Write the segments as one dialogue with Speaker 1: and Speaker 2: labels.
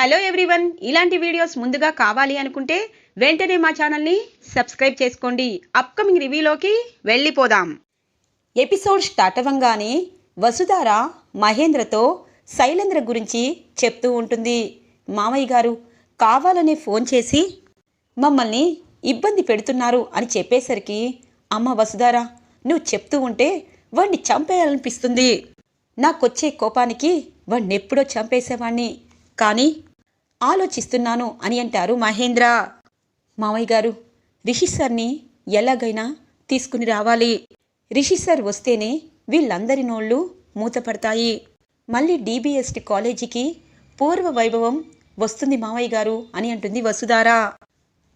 Speaker 1: Hello everyone. ఇలాంటి videos ముందుగా కావాలి అనుకుంటే వెంటనే మా ఛానల్ని సబ్స్క్రైబ్ చేసుకోండి. అప్కమింగ్ రివ్యూలోకి వెళ్ళిపోదాం. ఎపిసోడ్ స్టార్ట్ అవ్వంగానే వసుధార మహేంద్రతో శైలేంద్ర గురించి చెప్తూ ఉంటుంది. మామయ్య గారు కావాలనే ఫోన్ చేసి మమ్మల్ని ఇబ్బంది పెడుతున్నారు అని చెప్పేసరికి అమ్మ వసుధార నువ్వు చెప్తూ ఉంటే వాణ్ణి చంపేయాలనిపిస్తుంది. నాకొచ్చే కోపానికి వాణ్ణెప్పుడో చంపేసేవాణ్ణి. కానీ ఆలోచిస్తున్నాను అని అంటారు మహేంద్ర. మామయ్య గారు రిషి సార్ని ఎలాగైనా తీసుకుని రావాలి. రిషి సార్ వస్తేనే వీళ్ళందరి నోళ్ళు మూతపడతాయి. మళ్ళీ డీబీఎస్టీ కాలేజీకి పూర్వ వైభవం వస్తుంది మామయ్య గారు అని అంటుంది వసుధార.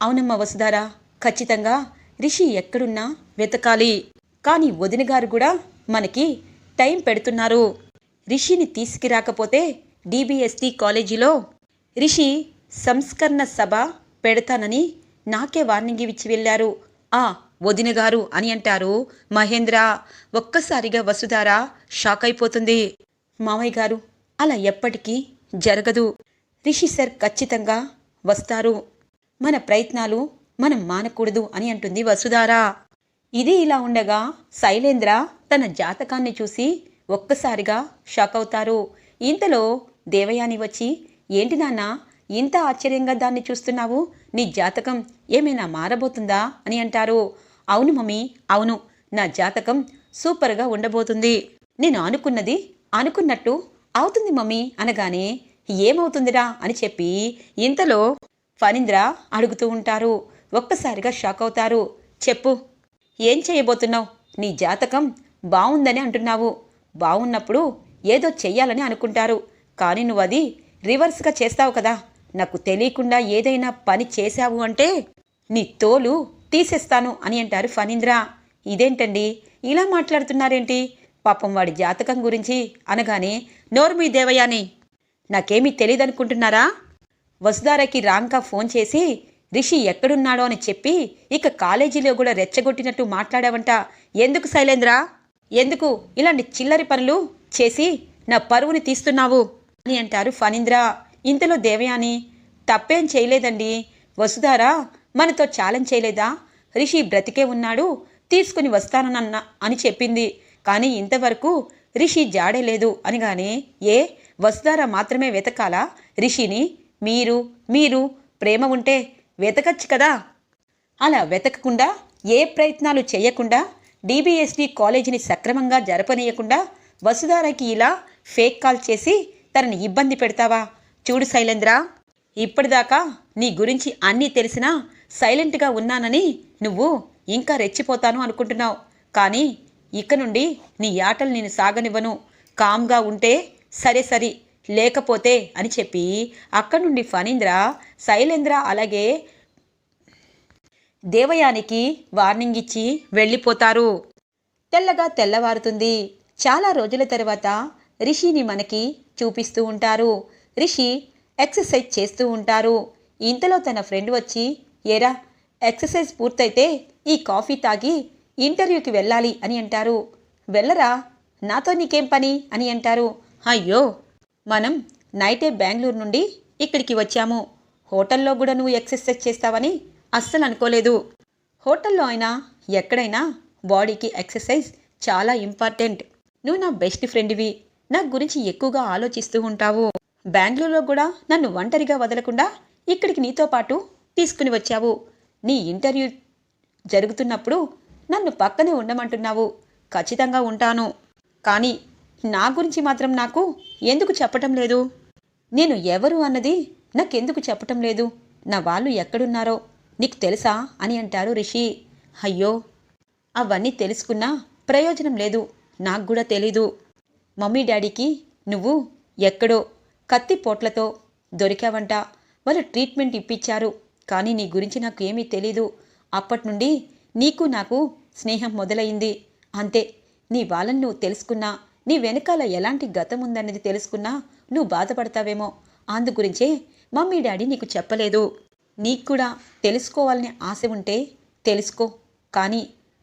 Speaker 1: అవునమ్మ వసుధార ఖచ్చితంగా రిషి ఎక్కడున్నా వెతకాలి. కానీ వదిన గారు కూడా మనకి టైం పెడుతున్నారు. రిషిని తీసుకురాకపోతే డీబీఎస్టీ కాలేజీలో రిషి సంస్కరణ సభ పెడతానని నాకే వార్నింగ్ ఇచ్చి వెళ్ళారు. ఆ వదిన గారు అని అంటారు. మహేంద్ర ఒక్కసారిగా వసుధార షాక్ అయిపోతుంది. మామయ్య గారు అలా ఎప్పటికీ జరగదు. రిషి సార్ ఖచ్చితంగా వస్తారు. మన ప్రయత్నాలు మనం మానకూడదు అని అంటుంది వసుధార. ఇది ఇలా ఉండగా శైలేంద్ర తన జాతకాన్ని చూసి ఒక్కసారిగా షాక్ అవుతారు. ఇంతలో దేవయాని వచ్చి ఏంటి నాన్న ఇంత ఆశ్చర్యంగా దాన్ని చూస్తున్నావు? నీ జాతకం ఏమైనా మారబోతుందా? అని అంటారు. అవును మమ్మీ అవును. నా జాతకం సూపర్గా ఉండబోతుంది. నేను అనుకున్నది అనుకున్నట్టు అవుతుంది మమ్మీ అనగానే ఏమవుతుందిరా అని చెప్పి ఇంతలో ఫణీంద్ర అడుగుతూ ఉంటారు. ఒక్కసారిగా షాక్ అవుతారు. చెప్పు. ఏం చేయబోతున్నావు? నీ జాతకం బాగుందని అంటున్నావు. బాగున్నప్పుడు ఏదో చెయ్యాలని అనుకుంటారు. కానీ నువ్వు అది రివర్స్గా చేస్తావు కదా. నాకు తెలియకుండా ఏదైనా పని చేశావు అంటే నీ తోలు తీసేస్తాను అని అంటారు ఫణీంద్ర. ఇదేంటండి? ఇలా మాట్లాడుతున్నారేంటి? పాపం వాడి జాతకం గురించి అనగానే నోర్మీ దేవయాని. నాకేమీ తెలియదనుకుంటున్నారా వసుధారకి రాంకా ఫోన్ చేసి రిషి ఎక్కడున్నాడో అని చెప్పి ఇక కాలేజీలో కూడా రెచ్చగొట్టినట్టు మాట్లాడావంట. ఎందుకు శైలేంద్ర? ఎందుకు? ఇలాంటి చిల్లరి పనులు చేసి నా పరువుని తీస్తున్నావు. అని అంటారు ఫణీంద్ర. ఇంతలో దేవయాని తప్పేం చేయలేదండి. వసుధారా మనతో ఛాలెంజ్ చేయలేదా? రిషి బ్రతికే ఉన్నాడు తీసుకుని వస్తానన్న అని చెప్పింది. కానీ ఇంతవరకు రిషి జాడే లేదు అనగానే ఏ వసుధార మాత్రమే వెతకాలా? రిషిని మీరు మీరు ప్రేమ ఉంటే వెతకచ్చు కదా? అలా వెతకకుండా ఏ ప్రయత్నాలు చేయకుండా డీబీఎస్టీ కాలేజీని సక్రమంగా జరపనీయకుండా వసుధారకి ఇలా ఫేక్ కాల్ చేసి తనని ఇబ్బంది పెడతావా? చూడు శైలేంద్ర ఇప్పటిదాకా నీ గురించి అన్నీ తెలిసినా సైలెంట్గా ఉన్నానని నువ్వు ఇంకా రెచ్చిపోతాను అనుకుంటున్నావు. కానీ ఇక నుండి నీ ఆటలు నేను సాగనివ్వను. కామ్గా ఉంటే సరే సరి లేకపోతే అని చెప్పి అక్కడి నుండి ఫణీంద్ర శైలేంద్ర అలాగే దేవయానికి వార్నింగ్ ఇచ్చి వెళ్ళిపోతారు. తెల్లగా తెల్లవారుతుంది. చాలా రోజుల తర్వాత రిషిని మనకి చూపిస్తూ ఉంటారు. రిషి ఎక్సర్సైజ్ చేస్తూ ఉంటారు. ఇంతలో తన ఫ్రెండ్ వచ్చి ఏరా ఎక్సర్సైజ్ పూర్తయితే ఈ కాఫీ తాగి ఇంటర్వ్యూకి వెళ్ళాలి అని అంటారు. వెళ్ళరా? నాతో నీకేం పని? అని అంటారు. అయ్యో! మనం నైటే బెంగళూరు నుండి ఇక్కడికి వచ్చాము. హోటల్లో కూడా నువ్వు ఎక్సర్సైజ్ చేస్తావని అస్సలు అనుకోలేదు. హోటల్లో అయినా ఎక్కడైనా బాడీకి ఎక్సర్సైజ్ చాలా ఇంపార్టెంట్. నువ్వు నా బెస్ట్ ఫ్రెండ్వి. నా గురించి ఎక్కువగా ఆలోచిస్తూ ఉంటావు. బెంగళూరులో కూడా నన్ను ఒంటరిగా వదలకుండా ఇక్కడికి నీతో పాటు తీసుకుని వచ్చావు. నీ ఇంటర్వ్యూ జరుగుతున్నప్పుడు నన్ను పక్కనే ఉండమంటున్నావు. ఖచ్చితంగా ఉంటాను. కానీ నా గురించి మాత్రం నాకు ఎందుకు చెప్పటం లేదు? నేను ఎవరు అన్నది నాకెందుకు చెప్పటం లేదు? నా వాళ్ళు ఎక్కడున్నారో నీకు తెలుసా అని అంటారు రిషి. అయ్యో అవన్నీ తెలుసుకున్నా ప్రయోజనం లేదు. నాకు కూడా తెలీదు. మమ్మీ డాడీకి నువ్వు ఎక్కడో కత్తి పోట్లతో దొరికావంట. వాళ్ళు ట్రీట్మెంట్ ఇప్పించారు. కానీ నీ గురించి నాకు ఏమీ తెలీదు. అప్పటి నుండి నీకు నాకు స్నేహం మొదలైంది. అంతే నీ వాళ్ళని నువ్వు తెలుసుకున్నా నీ వెనకాల ఎలాంటి గతం ఉందన్నది తెలుసుకున్నా నువ్వు బాధపడతావేమో. అందు గురించే మమ్మీ డాడీ నీకు చెప్పలేదు. నీకు కూడా తెలుసుకోవాలని ఆశ ఉంటే తెలుసుకో. కానీ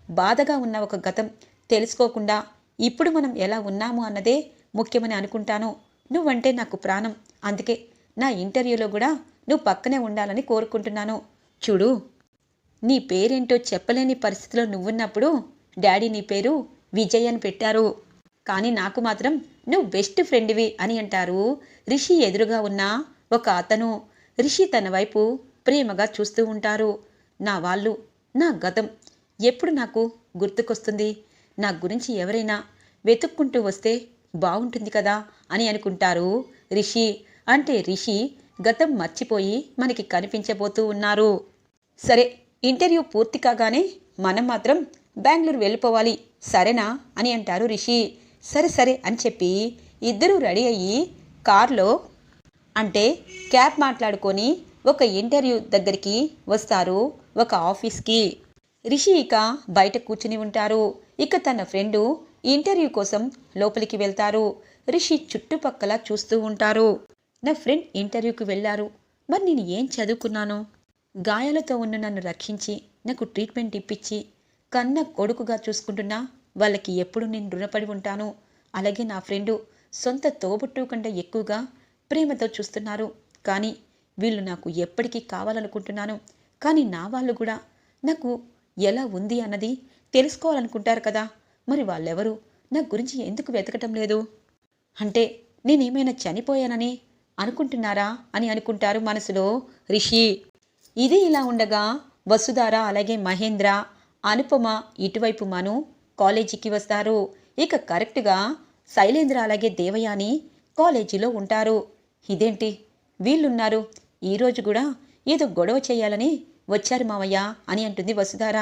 Speaker 1: బాధగా ఉన్న ఒక గతం తెలుసుకోకుండా ఇప్పుడు మనం ఎలా ఉన్నాము అన్నదే ముఖ్యమని అనుకుంటాను. నువ్వంటే నాకు ప్రాణం. అందుకే నా ఇంటర్వ్యూలో కూడా నువ్వు పక్కనే ఉండాలని కోరుకుంటున్నాను. చూడు నీ పేరేంటో చెప్పలేని పరిస్థితిలో నువ్వున్నప్పుడు డాడీ నీ పేరు విజయ్ అని పెట్టారు. కానీ నాకు మాత్రం నువ్వు బెస్ట్ ఫ్రెండ్వి అని అంటారు. రిషి ఎదురుగా ఉన్న ఒక అతను. రిషి తన వైపు ప్రేమగా చూస్తూ ఉంటారు. నా వాళ్ళు నా గతం ఎప్పుడు నాకు గుర్తుకొస్తుంది? నా గురించి ఎవరైనా వెతుక్కుంటూ వస్తే బాగుంటుంది కదా అని అనుకుంటారు. రిషి అంటే రిషి గతం మర్చిపోయి మనకి కనిపించబోతూ ఉన్నారు. సరే ఇంటర్వ్యూ పూర్తి కాగానే మనం మాత్రం బెంగళూరు వెళ్ళిపోవాలి. సరేనా అని అంటారు రిషి. సరే సరే అని చెప్పి ఇద్దరూ రెడీ అయ్యి కార్లో అంటే క్యాబ్ మాట్లాడుకొని ఒక ఇంటర్వ్యూ దగ్గరికి వస్తారు ఒక ఆఫీస్కి. రిషి ఇక బయట కూర్చుని ఉంటారు. ఇక తన ఫ్రెండు ఇంటర్వ్యూ కోసం లోపలికి వెళ్తారు. రిషి చుట్టుపక్కల చూస్తూ ఉంటారు. నా ఫ్రెండ్ ఇంటర్వ్యూకి వెళ్ళారు. మరి నేను ఏం చదువుకున్నాను? గాయాలతో ఉన్న నన్ను రక్షించి నాకు ట్రీట్మెంట్ ఇప్పించి కన్న కొడుకుగా చూసుకుంటున్నా వాళ్ళకి ఎప్పుడు నేను రుణపడి ఉంటాను. అలాగే నా ఫ్రెండు సొంత తోబుట్టు కంటే ఎక్కువగా ప్రేమతో చూస్తున్నారు. కానీ వీళ్ళు నాకు ఎప్పటికీ కావాలనుకుంటున్నాను. కానీ నా వాళ్ళు కూడా నాకు ఎలా ఉంది అన్నది తెలుసుకోవాలనుకుంటారు కదా. మరి వాళ్ళెవరు? నా గురించి ఎందుకు వెతకటం లేదు? అంటే నేనేమైనా చనిపోయానని అనుకుంటున్నారా అని అనుకుంటారు మనసులో రిషి. ఇది ఇలా ఉండగా వసుధార అలాగే మహేంద్ర అనుపమ ఇటువైపు మను కాలేజీకి వస్తారు. ఇక కరెక్ట్గా శైలేంద్ర అలాగే దేవయాని కాలేజీలో ఉంటారు. ఇదేంటి? వీళ్ళున్నారు. ఈరోజు కూడా ఏదో గొడవ చేయాలని వచ్చారు మావయ్య అని అంటుంది వసుధార.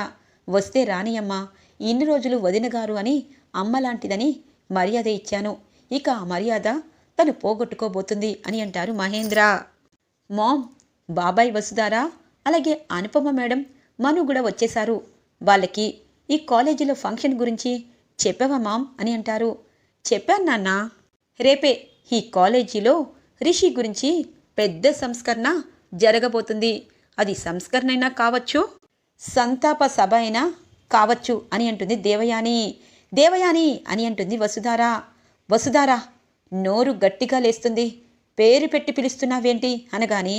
Speaker 1: వస్తే రానియమ్మ ఇన్ని రోజులు వదినగారు అని అమ్మ లాంటిదని మర్యాద ఇచ్చాను. ఇక ఆ మర్యాద తను పోగొట్టుకోబోతుంది అని అంటారు మహేంద్ర. మామ్ బాబాయ్ వసుధారా అలాగే అనుపమ మేడం మను కూడా వచ్చేశారు. వాళ్ళకి ఈ కాలేజీలో ఫంక్షన్ గురించి చెప్పావా మామ్ అని అంటారు. చెప్పాను నాన్న. రేపే ఈ కాలేజీలో రిషి గురించి పెద్ద సంస్కరణ జరగబోతుంది. అది సంస్కరణ అయినా కావచ్చు సంతాప సభ అయినా కావచ్చు అని అంటుంది దేవయాని. దేవయాని అని అంటుంది వసుధార. వసుధార నోరు గట్టిగా లేస్తుంది. పేరు పెట్టి పిలుస్తున్నావేంటి? అనగాని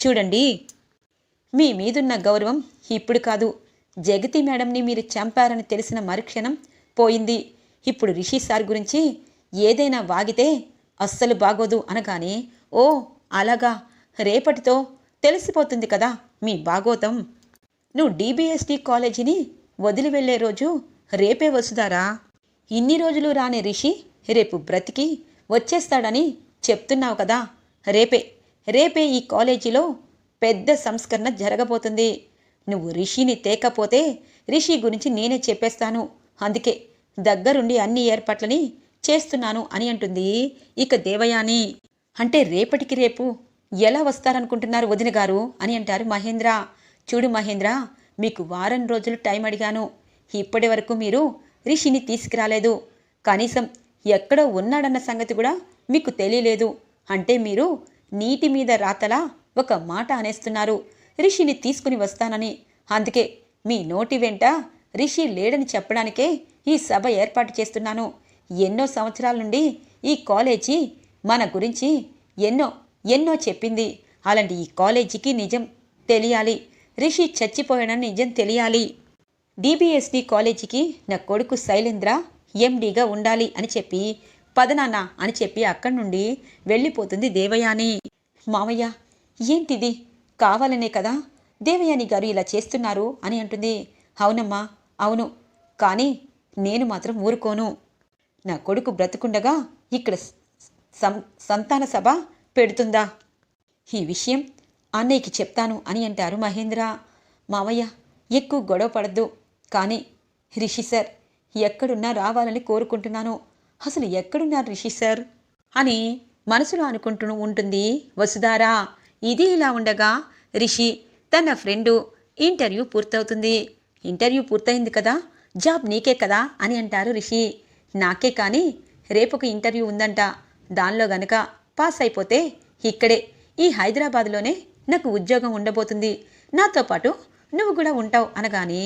Speaker 1: చూడండి మీ మీదున్న గౌరవం ఇప్పుడు కాదు. జగతి మేడంని మీరు చంపారని తెలిసిన మరుక్షణం పోయింది. ఇప్పుడు రిషి సార్ గురించి ఏదైనా వాగితే అస్సలు బాగోదు అనగానే ఓ అలాగా. రేపటితో తెలిసిపోతుంది కదా మీ బాగోతం నువ్వు డీబీఎస్టీ కాలేజీని వదిలి వెళ్ళే రోజు రేపే వసుదారా ఇన్ని రోజులు రాని రిషి రేపు బ్రతికి వచ్చేస్తాడని చెప్తున్నావు కదా. రేపే రేపే ఈ కాలేజీలో పెద్ద సంస్కరణ జరగబోతుంది. నువ్వు రిషిని తేకపోతే రిషి గురించి నేనే చెప్పేస్తాను. అందుకే దగ్గరుండి అన్ని ఏర్పాట్లని చేస్తున్నాను అని అంటుంది ఇక దేవయాని. అంటే రేపటికి రేపు ఎలా వస్తారనుకుంటున్నారు వదిన గారు? అని అంటారు మహేంద్ర. చూడు మహేంద్ర మీకు వారం రోజులు టైం అడిగాను. ఇప్పటి వరకు మీరు రిషిని తీసుకురాలేదు. కనీసం ఎక్కడో ఉన్నాడన్న సంగతి కూడా మీకు తెలియలేదు. అంటే మీరు నీటి మీద రాతలా ఒక మాట అనేస్తున్నారు. రిషిని తీసుకుని వస్తానని. అందుకే మీ నోటి వెంట రిషి లేడని చెప్పడానికే ఈ సభ ఏర్పాటు చేస్తున్నాను. ఎన్నో సంవత్సరాల నుండి ఈ కాలేజీ మన గురించి ఎన్నో ఎన్నో చెప్పింది. అలాంటి ఈ కాలేజీకి నిజం తెలియాలి. రిషి చచ్చిపోయాడని నిజం తెలియాలి. డిబిఎస్డి కాలేజీకి నా కొడుకు శైలేంద్ర ఎండీగా ఉండాలి అని చెప్పి పదనాన్న అని చెప్పి అక్కడి నుండి వెళ్ళిపోతుంది దేవయాని. మామయ్య ఏంటిది? కావాలనే కదా? దేవయాని గారు ఇలా చేస్తున్నారు అని అంటుంది. అవునమ్మా అవును. కానీ నేను మాత్రం ఊరుకోను. నా కొడుకు బ్రతుకుండగా ఇక్కడ సంతాన సభ పెడుతుందా? ఈ విషయం అన్నయ్యకి చెప్తాను అని అంటారు మహేంద్ర. మామయ్య ఎక్కువ గొడవ పడద్దు. కానీ రిషి సార్ ఎక్కడున్నా రావాలని కోరుకుంటున్నాను. అసలు ఎక్కడున్నారు రిషి సార్? అని మనసులో అనుకుంటూ ఉంటుంది వసుధారా. ఇది ఇలా ఉండగా రిషి తన ఫ్రెండు ఇంటర్వ్యూ పూర్తవుతుంది. ఇంటర్వ్యూ పూర్తయింది కదా జాబ్ నీకే కదా అని అంటారు రిషి. నాకే కానీ రేపు ఒక ఇంటర్వ్యూ ఉందంట. దానిలో గనక పాస్ అయిపోతే ఇక్కడే. ఈ హైదరాబాద్లోనే నాకు ఉద్యోగం ఉండబోతుంది. నాతో పాటు నువ్వు కూడా ఉంటావు అనగానే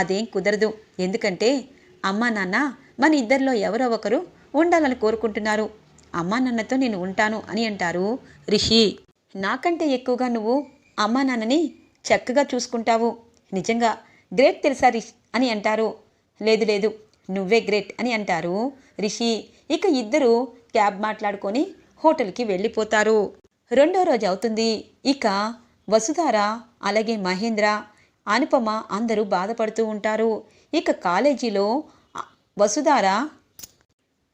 Speaker 1: అదేం కుదరదు. ఎందుకంటే అమ్మా నాన్న మన ఇద్దరిలో ఎవరో ఒకరు ఉండాలని కోరుకుంటున్నారు. అమ్మా నాన్నతో నేను ఉంటాను అని అంటారు రిషి. నాకంటే ఎక్కువగా నువ్వు అమ్మా నాన్నని చక్కగా చూసుకుంటావు. నిజంగా గ్రేట్ తెలుసా రిష్ అని అంటారు. లేదు లేదు నువ్వే గ్రేట్ అని అంటారు రిషి. ఇక ఇద్దరు క్యాబ్ మాట్లాడుకొని హోటల్కి వెళ్ళిపోతారు. రెండో రోజు అవుతుంది. ఇక వసుధార అలాగే మహేంద్ర అనుపమ అందరూ బాధపడుతూ ఉంటారు. ఇక కాలేజీలో వసుధార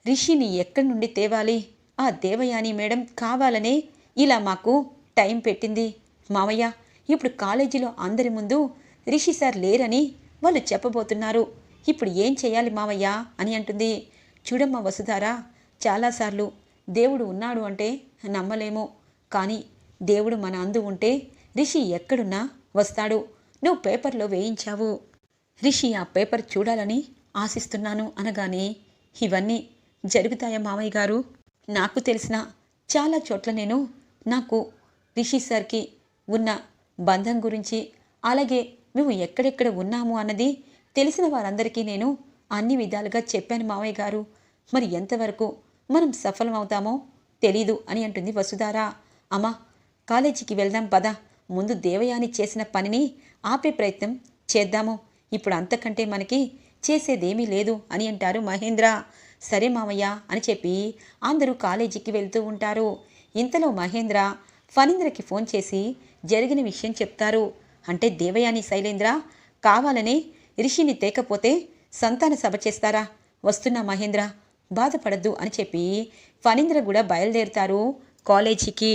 Speaker 1: రిషిని ఎక్కడి నుండి తేవాలి? ఆ దేవయాని మేడం కావాలనే ఇలా మాకు టైం పెట్టింది. మామయ్య ఇప్పుడు కాలేజీలో అందరి ముందు రిషి సార్ లేరని వాళ్ళు చెప్పబోతున్నారు. ఇప్పుడు ఏం చేయాలి మామయ్య అని అంటుంది. చూడమ్మ వసుధార చాలాసార్లు దేవుడు ఉన్నాడు అంటే నమ్మలేము. కానీ దేవుడు మన అందు ఉంటే రిషి ఎక్కడున్నా వస్తాడు. నువ్వు పేపర్లో వేయించావు. రిషి ఆ పేపర్ చూడాలని ఆశిస్తున్నాను అనగానే ఇవన్నీ జరుగుతాయా మామయ్య గారు? నాకు తెలిసిన చాలా చోట్ల నేను నాకు రిషి సార్కి ఉన్న బంధం గురించి అలాగే మేము ఎక్కడెక్కడ ఉన్నాము అన్నది తెలిసిన వారందరికీ నేను అన్ని విధాలుగా చెప్పాను మామయ్య గారు. మరి ఎంతవరకు మనం సఫలం అవుతామో తెలీదు అని అంటుంది వసుధారా. అమ్మా కాలేజీకి వెళ్దాం పద. ముందు దేవయాని చేసిన పనిని ఆపే ప్రయత్నం చేద్దాము. ఇప్పుడు అంతకంటే మనకి చేసేదేమీ లేదు అని అంటారు మహేంద్ర. సరే మామయ్య అని చెప్పి అందరూ కాలేజీకి వెళ్తూ ఉంటారు. ఇంతలో మహేంద్ర ఫణీంద్రకి ఫోన్ చేసి జరిగిన విషయం చెప్తారు. అంటే దేవయాని శైలేంద్ర కావాలని రిషిని తేకపోతే సంతాన సభ చేస్తారా? వస్తున్నా మహేంద్ర బాధపడద్దు అని చెప్పి ఫణీంద్ర కూడా బయలుదేరుతారు కాలేజీకి.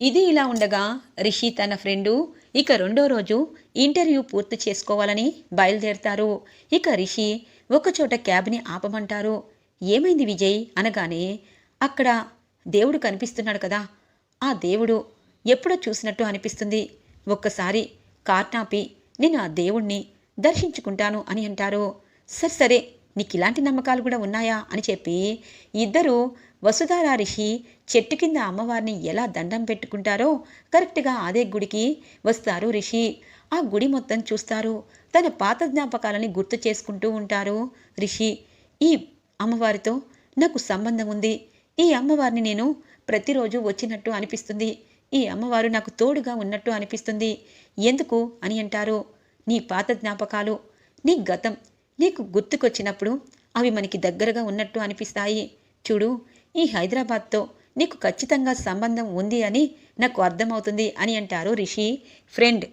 Speaker 1: ఇది ఇలా ఉండగా రిషి తన ఫ్రెండు ఇక రెండో రోజు ఇంటర్వ్యూ పూర్తి చేసుకోవాలని బయలుదేరుతారు. ఇక రిషి ఒకచోట క్యాబ్ని ఆపమంటారు. ఏమైంది విజయ్? అనగానే అక్కడ దేవుడు కనిపిస్తున్నాడు కదా. ఆ దేవుడు ఎప్పుడో చూసినట్టు అనిపిస్తుంది. ఒక్కసారి కార్నాపి నేను ఆ దేవుణ్ణి దర్శించుకుంటాను అని అంటారు. సరే సరే నీకు ఇలాంటి నమ్మకాలు కూడా ఉన్నాయా అని చెప్పి ఇద్దరు వసుధారా రిషి చెట్టు కింద అమ్మవారిని ఎలా దండం పెట్టుకుంటారో కరెక్ట్గా అదే గుడికి వస్తారు రిషి. ఆ గుడి మొత్తం చూస్తారు. తన పాత జ్ఞాపకాలని గుర్తు చేసుకుంటూ ఉంటారు రిషి. ఈ అమ్మవారితో నాకు సంబంధం ఉంది. ఈ అమ్మవారిని నేను ప్రతిరోజు వచ్చినట్టు అనిపిస్తుంది. ఈ అమ్మవారు నాకు తోడుగా ఉన్నట్టు అనిపిస్తుంది. ఎందుకు అని అంటారు. నీ పాత జ్ఞాపకాలు నీ గతం నీకు గుర్తుకొచ్చినప్పుడు అవి మనకి దగ్గరగా ఉన్నట్టు అనిపిస్తాయి. చూడు ఈ హైదరాబాద్తో నీకు ఖచ్చితంగా సంబంధం ఉంది అని నాకు అర్థమవుతుంది అని అంటారు రిషి ఫ్రెండ్.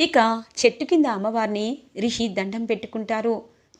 Speaker 1: ఇక చెట్టు కింద అమ్మవారిని రిషి దండం పెట్టుకుంటారు.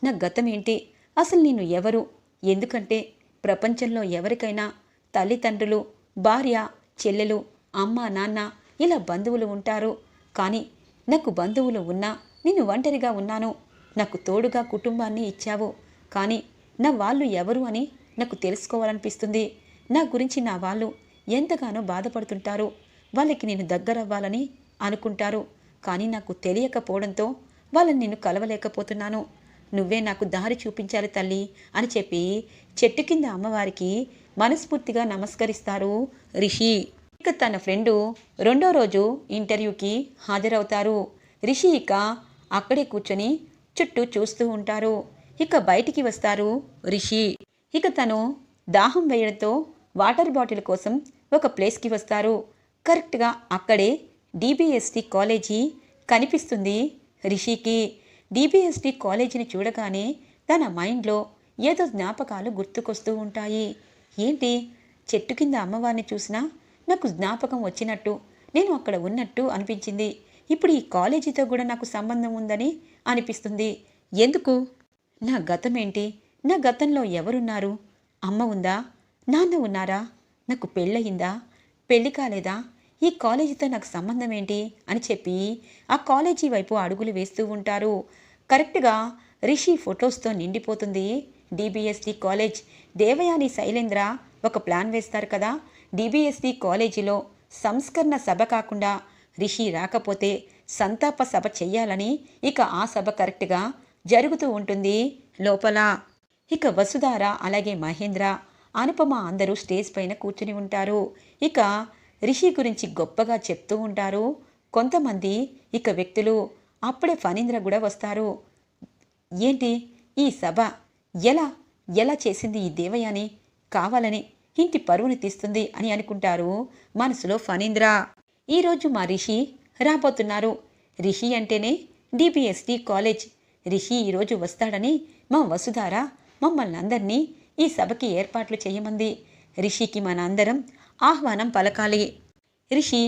Speaker 1: నా గతం ఏంటి అసలు నేను ఎవరు? ఎందుకంటే ప్రపంచంలో ఎవరికైనా తల్లిదండ్రులు భార్య చెల్లెలు అమ్మ నాన్న ఇలా బంధువులు ఉంటారు. కానీ నాకు బంధువులు ఉన్నా నేను ఒంటరిగా ఉన్నాను. నాకు తోడుగా కుటుంబాన్ని ఇచ్చావు. కానీ నా వాళ్ళు ఎవరు అని నాకు తెలుసుకోవాలనిపిస్తుంది. నా గురించి నా వాళ్ళు ఎంతగానో బాధపడుతుంటారు. వాళ్ళకి నేను దగ్గరవ్వాలని అనుకుంటారు. కానీ నాకు తెలియకపోవడంతో వాళ్ళని నేను కలవలేకపోతున్నాను. నువ్వే నాకు దారి చూపించాలి తల్లి అని చెప్పి చెట్టు కింద అమ్మవారికి మనస్ఫూర్తిగా నమస్కరిస్తారు రిషి. ఇక తన ఫ్రెండు రెండో రోజు ఇంటర్వ్యూకి హాజరవుతారు. రిషి ఇక అక్కడే కూర్చొని చుట్టూ చూస్తూ ఉంటారు. ఇక బయటికి వస్తారు రిషి. ఇక తను దాహం వేయడంతో వాటర్ బాటిల్ కోసం ఒక ప్లేస్కి వస్తారు. కరెక్ట్గా అక్కడే డిబిఎస్టి కాలేజీ కనిపిస్తుంది రిషికి. డిబిఎస్టి కాలేజీని చూడగానే తన మైండ్లో ఏదో జ్ఞాపకాలు గుర్తుకొస్తూ ఉంటాయి. ఏంటి? చెట్టు కింద అమ్మవారిని చూసినా నాకు జ్ఞాపకం వచ్చినట్టు నేను అక్కడ ఉన్నట్టు అనిపించింది. ఇప్పుడు ఈ కాలేజీతో కూడా నాకు సంబంధం ఉందని అనిపిస్తుంది. ఎందుకు? నా గతం ఏంటి నా గతంలో ఎవరున్నారు? అమ్మ ఉందా? నాన్న ఉన్నారా? నాకు పెళ్ళయిందా? పెళ్ళి కాలేదా? ఈ కాలేజీతో నాకు సంబంధం ఏంటి అని చెప్పి ఆ కాలేజీ వైపు అడుగులు వేస్తూ ఉంటారు. కరెక్ట్గా రిషి ఫొటోస్తో నిండిపోతుంది. డిబిఎస్టి కాలేజ్ దేవయాని శైలేంద్ర ఒక ప్లాన్ వేస్తారు కదా? డిబిఎస్టి కాలేజీలో సంస్కరణ సభ కాకుండా రిషి రాకపోతే సంతాప సభ చెయ్యాలని ఇక ఆ సభ కరెక్ట్గా జరుగుతూ ఉంటుంది. లోపల ఇక వసుధార అలాగే మహేంద్ర అనుపమ అందరూ స్టేజ్ పైన కూర్చుని ఉంటారు. ఇక రిషి గురించి గొప్పగా చెప్తూ ఉంటారు. కొంతమంది ఇక వ్యక్తులు అప్పుడే ఫణీంద్ర కూడా వస్తారు. ఏంటి? ఈ సభ ఎలా? ఎలా చేసింది ఈ దేవయాని? కావాలని ఇంటి పరువుని తీస్తుంది అని అనుకుంటారు మనసులో ఫణీంద్ర. ఈరోజు మా రిషి రాబోతున్నారు. రిషి అంటేనే డిబిఎస్డి కాలేజ్. రిషి ఈరోజు వస్తాడని మా వసుధార మమ్మల్ని అందరినీ ఈ సభకి ఏర్పాట్లు చేయమంది. రిషికి మన అందరం ఆహ్వానం పలకాలి. రిషి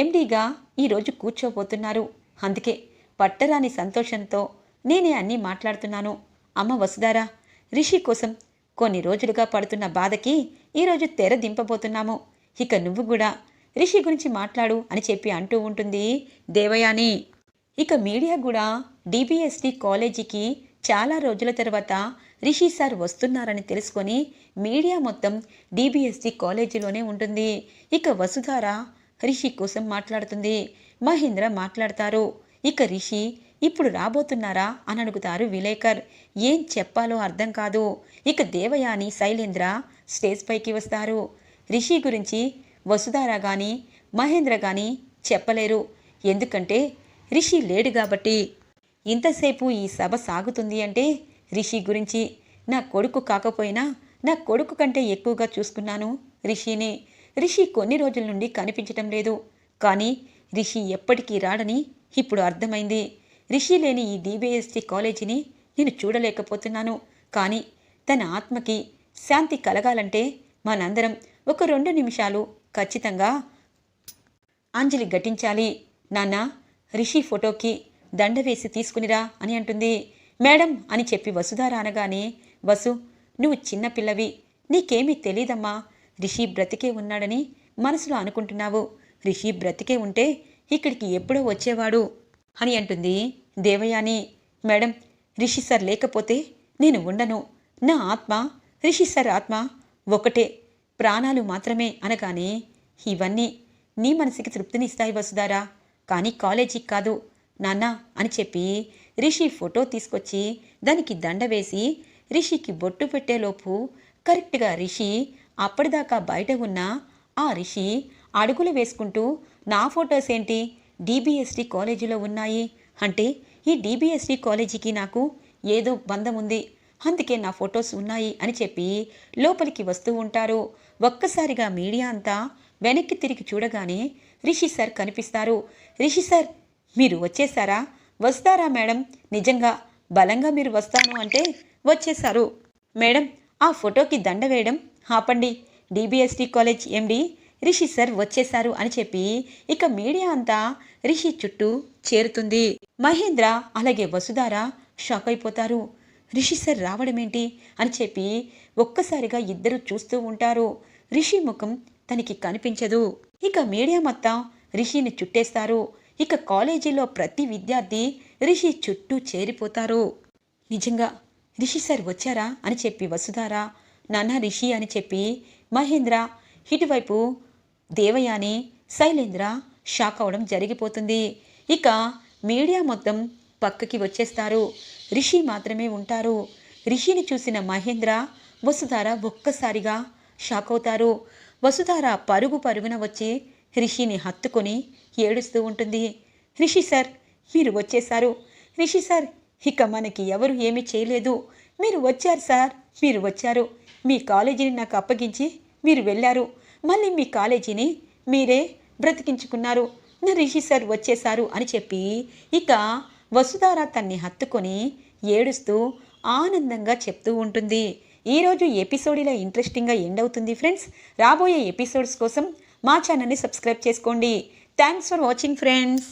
Speaker 1: ఎండీగా ఈరోజు కూర్చోబోతున్నారు. అందుకే పట్టరాని సంతోషంతో నేనే అన్నీ మాట్లాడుతున్నాను. అమ్మ వసుధారా రిషి కోసం కొన్ని రోజులుగా పడుతున్న బాధకి ఈరోజు తెర దింపబోతున్నాము. ఇక నువ్వు కూడా రిషి గురించి మాట్లాడు అని చెప్పి అంటూ ఉంటుంది దేవయాని. ఇక మీడియా కూడా డిబిఎస్డి కాలేజీకి చాలా రోజుల తర్వాత రిషి సార్ వస్తున్నారని తెలుసుకొని మీడియా మొత్తం డిబిఎస్డి కాలేజీలోనే ఉంటుంది. ఇక వసుధార రిషి కోసం మాట్లాడుతుంది. మహేంద్ర మాట్లాడతారు. ఇక రిషి ఇప్పుడు రాబోతున్నారా? అని అడుగుతారు విలేకర్. ఏం చెప్పాలో అర్థం కాదు. ఇక దేవయాని శైలేంద్ర స్టేజ్ పైకి వస్తారు. రిషి గురించి వసుధార కానీ మహేంద్ర కానీ చెప్పలేరు. ఎందుకంటే రిషి లేడు కాబట్టి. ఇంతసేపు ఈ సభ సాగుతుంది అంటే రిషి గురించి నా కొడుకు కాకపోయినా నా కొడుకు కంటే ఎక్కువగా చూసుకున్నాను రిషిని. రిషి కొన్ని రోజుల నుండి కనిపించటం లేదు. కానీ రిషి ఎప్పటికీ రాడని ఇప్పుడు అర్థమైంది. రిషి లేని ఈ డిబిఎస్టి కాలేజీని నేను చూడలేకపోతున్నాను. కానీ తన ఆత్మకి శాంతి కలగాలంటే మనందరం ఒక రెండు నిమిషాలు ఖచ్చితంగా అంజలి ఘటించాలి. నాన్న రిషి ఫోటోకి దండ వేసి తీసుకునిరా అని అంటుంది. మేడం అని చెప్పి వసుధార అనగానే వసు నువ్వు చిన్నపిల్లవి నీకేమీ తెలీదమ్మా రిషి బ్రతికే ఉన్నాడని మనసులో అనుకుంటున్నావు. రిషి బ్రతికే ఉంటే ఇక్కడికి ఎప్పుడో వచ్చేవాడు అని అంటుంది దేవయాని. మేడం రిషి సార్ లేకపోతే నేను ఉండను. నా ఆత్మ రిషి సార్ ఆత్మ ఒకటే ప్రాణాలు మాత్రమే అనగానే ఇవన్నీ నీ మనసుకి తృప్తినిస్తాయి వసుదారా కానీ కాలేజీకి కాదు నాన్న అని చెప్పి రిషి ఫోటో తీసుకొచ్చి దానికి దండ వేసి రిషికి బొట్టు పెట్టేలోపు కరెక్ట్గా రిషి అప్పటిదాకా బయట ఉన్న ఆ రిషి అడుగులు వేసుకుంటూ నా ఫొటోస్ ఏంటి? డిబిఎస్టి కాలేజీలో ఉన్నాయి. అంటే ఈ డిబిఎస్టి కాలేజీకి నాకు ఏదో బంధం ఉంది. అందుకే నా ఫొటోస్ ఉన్నాయి అని చెప్పి లోపలికి వస్తూ ఉంటారు. ఒక్కసారిగా మీడియా అంతా వెనక్కి తిరిగి చూడగానే రిషి సార్ కనిపిస్తారు. రిషి సార్ మీరు వచ్చేసారా? వస్తారా మేడం? నిజంగా బలంగా మీరు వస్తాను అంటే వచ్చేసారు. మేడం ఆ ఫోటోకి దండ వేయడం ఆపండి. DBST college MD Rishi sir వచ్చేశారు అని చెప్పి ఇక మీడియా అంతా రిషి చుట్టూ చేరుతుంది. మహేంద్ర అలాగే వసుధార షాక్ అయిపోతారు. రిషి సార్ రావడమేంటి అని చెప్పి ఒక్కసారిగా ఇద్దరు చూస్తూ ఉంటారు. రిషి ముఖం తనకి కనిపించదు. ఇక మీడియా మొత్తం రిషిని చుట్టేస్తారు. ఇక కాలేజీలో ప్రతి విద్యార్థి రిషి చుట్టూ చేరిపోతారు. నిజంగా రిషి సార్ వచ్చారా అని చెప్పి వసుధారా నాన్న రిషి అని చెప్పి మహేంద్ర ఇటువైపు దేవయాని శైలేంద్ర షాక్ అవడం జరిగిపోతుంది. ఇక మీడియా మొత్తం పక్కకి వచ్చేస్తారు. రిషి మాత్రమే ఉంటారు. రిషిని చూసిన మహేంద్ర వసుధార ఒక్కసారిగా షాక్ అవుతారు. వసుధార పరుగు పరుగున వచ్చి రిషిని హత్తుకొని ఏడుస్తూ ఉంటుంది. రిషి సార్ మీరు వచ్చేశారు. రిషి సార్ ఇక మనకి ఎవరు ఏమీ చేయలేదు. మీరు వచ్చారు సార్ మీరు వచ్చారు. మీ కాలేజీని నాకు అప్పగించి మీరు వెళ్ళారు. మళ్ళీ మీ కాలేజీని మీరే బ్రతికించుకున్నారు. నా రిషి సార్ వచ్చేశారు అని చెప్పి ఇక వసుధార తన్ని హత్తుకొని ఏడుస్తూ ఆనందంగా చెప్తూ ఉంటుంది. ఈరోజు ఎపిసోడ్ ఇలా ఇంట్రెస్టింగ్గా ఎండ్ అవుతుంది ఫ్రెండ్స్. రాబోయే ఎపిసోడ్స్ కోసం మా ఛానల్ని సబ్స్క్రైబ్ చేసుకోండి. Thanks for watching friends.